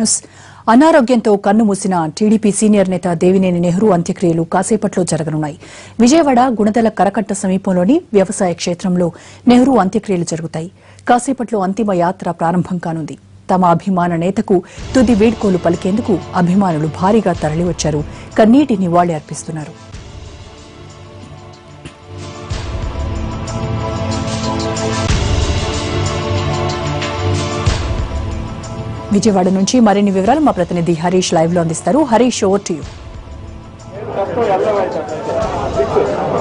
News. అనారోగ్యంతో కన్ను మూసిన టీడీపీ సీనియర్ నేత దేవినేని నెహ్రూ అంత్యక్రియలు కాసేపట్లో జరగనున్నాయి. విజయవాడ గుణదల కరకట్ట సమీపంలోని వ్యవసాయ క్షేత్రంలో నెహ్రూ అంత్యక్రియలు జరుగుతాయి. కాసేపట్లో అంతిమ యాత్ర ప్రారంభం కానుంది. తమ అభిమాన నేతకు తుది వీడ్కోలు పలికేందుకు అభిమానులు భారీగా తరలివచ్చారు. కన్నీటి నివాళి అర్పిస్తున్నారు. విజయవాడ నుంచి మరిన్ని వివరాలు మా ప్రతినిధి హరీష్ లైవ్లో అందిస్తారు. హరీష్ ఓవర్ టు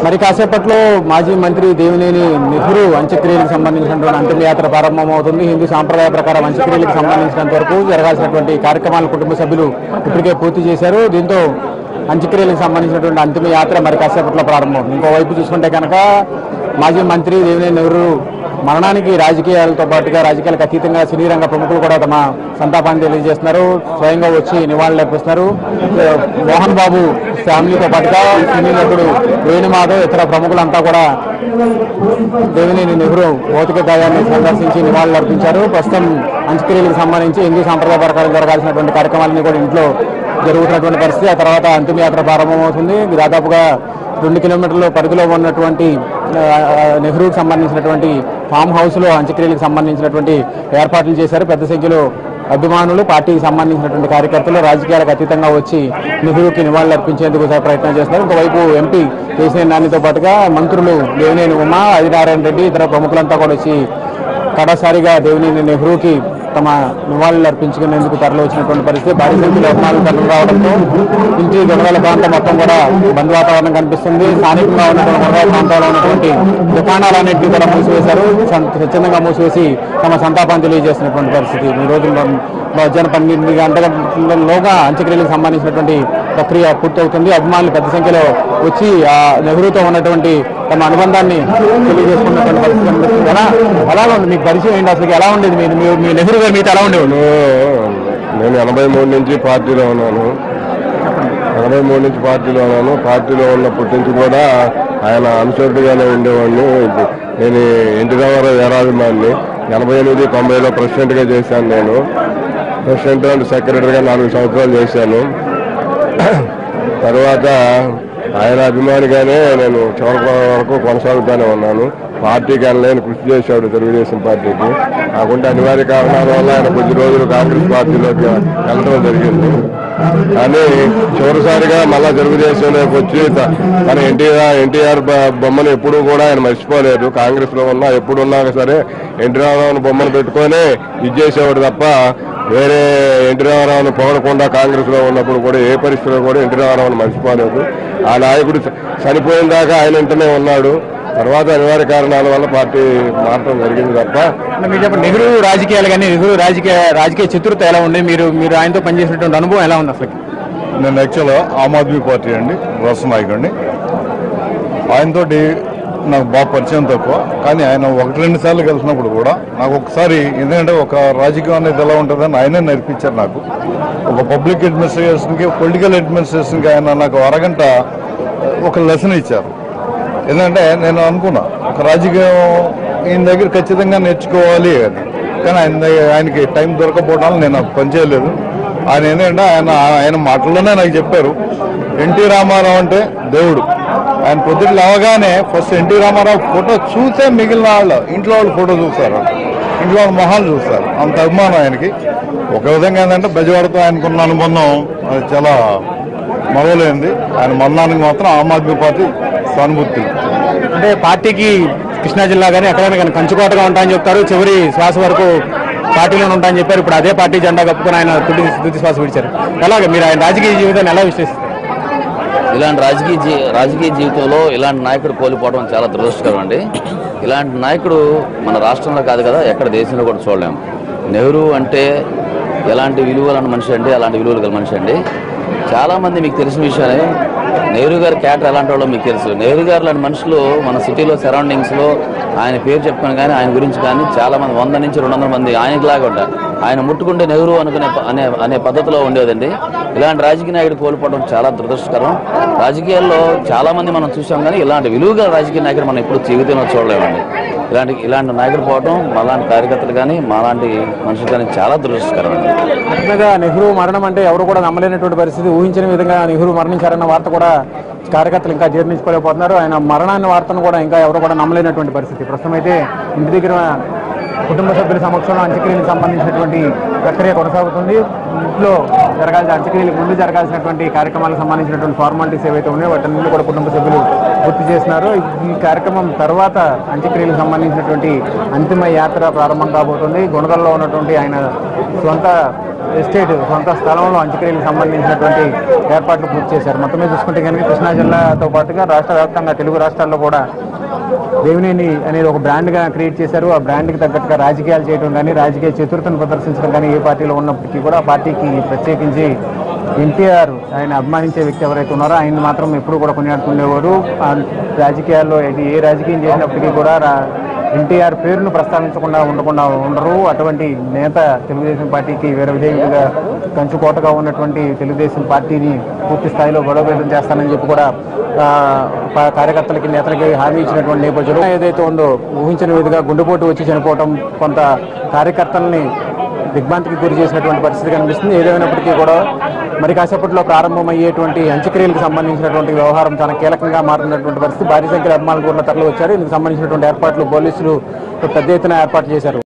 మరి కాసేపట్లో మాజీ మంత్రి దేవినేని నెహ్రూ అంత్యక్రియలకు సంబంధించినటువంటి అంతిమయాత్ర ప్రారంభమవుతుంది. హిందూ సాంప్రదాయ ప్రకారం అంత్యక్రియలకు సంబంధించినంత వరకు జరగాల్సినటువంటి కార్యక్రమాలు కుటుంబ సభ్యులు ఇప్పటికే పూర్తి చేశారు. దీంతో అంత్యక్రియలకు సంబంధించినటువంటి అంతిమయాత్ర మరి కాసేపట్లో ప్రారంభమవుతుంది. ఇంకోవైపు చూసుకుంటే కనుక మాజీ మంత్రి దేవినేని నెహ్రూ మరణానికి రాజకీయాలతో పాటుగా రాజకీయాలకు అతీతంగా సినీ రంగ ప్రముఖులు కూడా తమ సంతాపాన్ని తెలియజేస్తున్నారు. స్వయంగా వచ్చి నివాళులు అర్పిస్తున్నారు. మోహన్ బాబు ఫ్యామిలీతో పాటుగా సినీ నటుడు వేణుమాధవ్ ఇతర ప్రముఖులంతా కూడా దేవినేని నెహ్రూ భౌతిక గాయాన్ని సందర్శించి నివాళులు అర్పించారు. ప్రస్తుతం అంత్యక్రియలకు సంబంధించి హిందూ సాంప్రదాయ ప్రకారం జరగాల్సినటువంటి కార్యక్రమాలన్నీ కూడా ఇంట్లో జరుగుతున్నటువంటి పరిస్థితి. ఆ తర్వాత అంతిమయాత్ర ప్రారంభమవుతుంది. దాదాపుగా రెండు కిలోమీటర్ల పరిధిలో ఉన్నటువంటి నెహ్రూకి సంబంధించినటువంటి ఫామ్ హౌస్లో అంత్యక్రియలకు సంబంధించినటువంటి ఏర్పాట్లు చేశారు. పెద్ద సంఖ్యలో అభిమానులు పార్టీకి సంబంధించినటువంటి కార్యకర్తలు రాజకీయాలకు అతీతంగా వచ్చి నెహ్రూకి నివాళులు అర్పించేందుకు ప్రయత్నం చేస్తున్నారు. ఇంకోవైపు ఎంపీ కేసీఆర్ నానితో పాటుగా మంత్రులు దేవినేని ఉమా ఆదినారాయణ రెడ్డి ఇతర ప్రముఖులంతా కూడా వచ్చి కడసారిగా దేవినేని నెహ్రూకి తమ నివాళులు అర్పించుకునేందుకు తరలి వచ్చినటువంటి పరిస్థితి. భారీ సంఖ్యలో అభిమానులు తరలి రావడంతో ఇంటి గొడవల ప్రాంతం మొత్తం కూడా బంద్ వాతావరణం కనిపిస్తుంది. స్థానికంగా ఉన్నటువంటి గొడవల ప్రాంతాల్లో ఉన్నటువంటి దుకాణాలన్నింటినీ కూడా మూసివేశారు. స్వచ్ఛందంగా మూసివేసి తమ సంతాపం తెలియజేసినటువంటి పరిస్థితి. ఈ రోజుల్లో మధ్యాహ్నం పన్నెండు గంటలలోగా అంత్యక్రియలకు సంబంధించినటువంటి ప్రక్రియ పూర్తవుతుంది. అభిమానులు పెద్ద సంఖ్యలో వచ్చి ఆ నెహ్రూతో ఉన్నటువంటి తమ అనుబంధాన్ని తెలియజేసుకున్నటువంటి పరిస్థితి ఎలా ఎలా ఉంది? మీకు పరిచయం ఏంటి అసలు ఎలా ఉండేది మీరు మీ- నెహ్రూ గారు మీతో ఎలా ఉండేవాడు నేను ఎనభై మూడు నుంచి పార్టీలో ఉన్నాను. ఎనభై మూడు నుంచి పార్టీలో ఉన్నాను. పార్టీలో ఉన్నప్పటి నుంచి కూడా ఆయన అనుసరుడుగానే ఉండేవాడిని. నేను ఎన్టీ రామారావు వీరాభిమాన్ని ఎనభై ఎనిమిది తొంభైలో ప్రెసిడెంట్గా చేశాను నేను. ప్రెసిడెంట్ అండ్ సెక్రటరీగా నాలుగు సంవత్సరాలు చేశాను. తర్వాత ఆయన అభిమానిగానే నేను చివరి వరకు కొనసాగుతూనే ఉన్నాను. పార్టీకి అనలేని కృషి చేశాడు తెలుగుదేశం పార్టీకి. కాకుండా అనివార్య కారణాల వల్ల ఆయన కొద్ది రోజులు కాంగ్రెస్ పార్టీలోకి వెళ్ళడం జరిగింది. కానీ చివరిసారిగా మళ్ళా తెలుగుదేశంలోకి వచ్చి మన తన ఎన్టీఆర్ ఎన్టీఆర్ బొమ్మను ఎప్పుడూ కూడా ఆయన మర్చిపోలేదు. కాంగ్రెస్లో ఉన్నా ఎప్పుడు ఉన్నా సరే ఎన్టీ రామారావు బొమ్మను పెట్టుకొని ఇది చేసేవాడు తప్ప వేరే ఎన్టీ రామారావును పొగడకుండా కాంగ్రెస్లో ఉన్నప్పుడు కూడా ఏ పరిస్థితిలో కూడా ఎన్టీ రామారావును మర్చిపోలేదు. ఆ నాయకుడు చనిపోయిన దాకా ఆయన ఇంటనే ఉన్నాడు. తర్వాత అనివార్య కారణాల వల్ల పార్టీ మారటం జరిగింది తప్ప నెహ్రూ రాజకీయాలు కానీ నెహ్రూ రాజకీయ రాజకీయ చతురత ఎలా ఉంది? మీరు మీరు ఆయనతో పనిచేసినటువంటి అనుభవం ఎలా ఉంది అసలు నేను యాక్చువల్గా ఆమ్ ఆద్మీ పార్టీ అండి రాష్ట్ర నాయకుడిని. ఆయనతోటి నాకు బాగా పరిచయం తక్కువ. కానీ ఆయన ఒకటి రెండు సార్లు కలిసినప్పుడు కూడా నాకు ఒకసారి ఎందుకంటే ఒక రాజకీయం అనేది ఎలా ఉంటుందని ఆయనే నేర్పించారు నాకు. ఒక పబ్లిక్ అడ్మినిస్ట్రేషన్కి పొలిటికల్ అడ్మినిస్ట్రేషన్కి ఆయన నాకు అరగంట ఒక లెసన్ ఇచ్చారు. ఎందుకంటే నేను అనుకున్నా ఒక రాజకీయం ఈయన దగ్గర ఖచ్చితంగా నేర్చుకోవాలి అని. కానీ ఆయన ఆయనకి టైం దొరకపోవడం నేను పనిచేయలేదు ఆయన ఏంటంటే ఆయన ఆయన మాటల్లోనే నాకు చెప్పారు ఎన్టీ రామారావు అంటే దేవుడు. ఆయన పొద్దున్న లేవగానే ఫస్ట్ ఎన్టీ రామారావు ఫోటో చూసే మిగిలిన వాళ్ళు ఇంట్లో వాళ్ళు ఫోటో చూస్తారు ఇంట్లో వాళ్ళ మొహాలు చూస్తారు అంత అభిమానం ఆయనకి. ఒక విధంగా ఏంటంటే బెజవాడతో ఆయనకున్న అనుబంధం అది చాలా మరవలేనిది. ఆయన మరణానికి మాత్రం ఆమ్ ఆద్మీ పార్టీ సానుభూతి. అంటే పార్టీకి కృష్ణా జిల్లా కానీ ఎక్కడైనా కానీ కంచుకోటగా ఉంటాయని చెప్తారు. చివరి శ్వాస వరకు పార్టీలోనే ఉంటాయని చెప్పారు. ఇప్పుడు అదే పార్టీ జెండా కప్పుకొని ఆయన తుది శ్వాస విడిచారు. అలాగే మీరు ఆయన రాజకీయ జీవితాన్ని ఎలా విశ్లేషిస్తారు? ఇలాంటి రాజకీయ జీ రాజకీయ జీవితంలో ఇలాంటి నాయకుడు కోల్పోవడం చాలా దురదృష్టకరం అండి. ఇలాంటి నాయకుడు మన రాష్ట్రంలో కాదు కదా ఎక్కడ దేశంలో కూడా చూడలేము నెహ్రూ అంటే ఎలాంటి విలువలను మనిషి అండి అలాంటి విలువలు గల మనిషి అండి. చాలామంది మీకు తెలిసిన విషయాలే నెహ్రూ గారు క్యాటర్ ఎలాంటి వాళ్ళో మీకు తెలుసు. నెహ్రూ గారు లాంటి మనుషులు మన సిటీలో సరౌండింగ్స్లో ఆయన పేరు చెప్పుకొని కానీ ఆయన గురించి కానీ చాలా మంది వంద నుంచి రెండు వందల మంది ఆయనకిలాగా ఉంటారు. ఆయన ముట్టుకుంటే నెహ్రూ అనుకునే అనే అనే పద్ధతిలో ఉండేదండి. ఇలాంటి రాజకీయ నాయకుడు కోల్పోవడం చాలా దురదృష్టకరం. రాజకీయాల్లో చాలామంది మనం చూసాం కానీ ఇలాంటి విలువగా రాజకీయ నాయకుడు మనం ఎప్పుడు జీవితంలో చూడలేమండి. ఇలాంటి ఇలాంటి నాయకులు పోవడం మాలాంటి కార్యకర్తలు కానీ మాలాంటి మనుషులు కానీ చాలా దురదృష్టకరమండి అండి. నెహ్రూ మరణం అంటే ఎవరు కూడా నమ్మలేనటువంటి పరిస్థితి. ఊహించిన విధంగా నెహ్రూ మరణించారన్న వార్త కూడా కార్యకర్తలు ఇంకా జీర్ణించుకోలేకపోతున్నారు. ఆయన మరణాన్ని వార్తను కూడా ఇంకా ఎవరు కూడా నమ్మలేనటువంటి పరిస్థితి. ప్రస్తుతం అయితే ఇంటి దగ్గర కుటుంబ సభ్యుల సమక్షంలో అంత్యక్రియలకు సంబంధించినటువంటి ప్రక్రియ కొనసాగుతుంది. ఇంట్లో జరగాల్సిన అంత్యక్రియలకు ముందు జరగాల్సినటువంటి కార్యక్రమాలకు సంబంధించినటువంటి ఫార్మాలిటీస్ ఏవైతే ఉన్నాయో వాటన్నింటినీ కూడా కుటుంబ సభ్యులు పూర్తి చేసినారు. ఈ కార్యక్రమం తర్వాత అంత్యక్రియలకు సంబంధించినటువంటి అంతిమ యాత్ర ప్రారంభం కాబోతుంది. గుణదల్లో ఉన్నటువంటి ఆయన సొంత ఎస్టేట్ సొంత స్థలంలో అంత్యక్రియలకు సంబంధించినటువంటి ఏర్పాట్లు పూర్తి చేశారు. మొత్తం మీద చూసుకుంటే కనుక కృష్ణా జిల్లాతో పాటుగా రాష్ట్ర వ్యాప్తంగా తెలుగు రాష్ట్రాల్లో కూడా దేవినేని అనేది ఒక బ్రాండ్గా క్రియేట్ చేశారు. ఆ బ్రాండ్కి తగ్గట్టుగా రాజకీయాలు చేయడం కానీ రాజకీయ చతుర్థను ప్రదర్శించడం కానీ ఏ పార్టీలో ఉన్నప్పటికీ కూడా ఆ పార్టీకి ప్రత్యేకించి ఎన్టీఆర్ ఆయన అభిమానించే వ్యక్తి ఎవరైతే ఉన్నారో ఆయన మాత్రం ఎప్పుడు కూడా కొనియాడుతుండేవారు. రాజకీయాల్లో ఏ రాజకీయం చేసినప్పటికీ కూడా రా- ఎన్టీఆర్ పేరును ప్రస్తావించకుండా ఉండకుండా ఉండరు. అటువంటి నేత తెలుగుదేశం పార్టీకి వీర విధేయుడిగా కంచుకోటగా ఉన్నటువంటి తెలుగుదేశం పార్టీని పూర్తి స్థాయిలో గొడవభేదం చేస్తానని చెప్పి కూడా కార్యకర్తలకి నేతలకి హామీ ఇచ్చినటువంటి నేపథ్యంలో ఏదైతే ఉందో ఊహించిన విధంగా గుండెపోటు వచ్చి చనిపోవటం కొంత కార్యకర్తల్ని దిగ్భ్రాంతికి గురి చేసినటువంటి పరిస్థితి కనిపిస్తుంది. ఏదేమైనప్పటికీ కూడా మరి కాసేపట్లో ప్రారంభమయ్యేటువంటి అంత్యక్రియలకు సంబంధించినటువంటి వ్యవహారం చాలా కీలకంగా మారుతున్నటువంటి పరిస్థితి. భారీ సంఖ్యలో అభిమానులు కూడా తరలి వచ్చారు ఇందుకు సంబంధించినటువంటి ఏర్పాట్లు పోలీసులు పెద్ద ఎత్తున ఏర్పాటు చేశారు.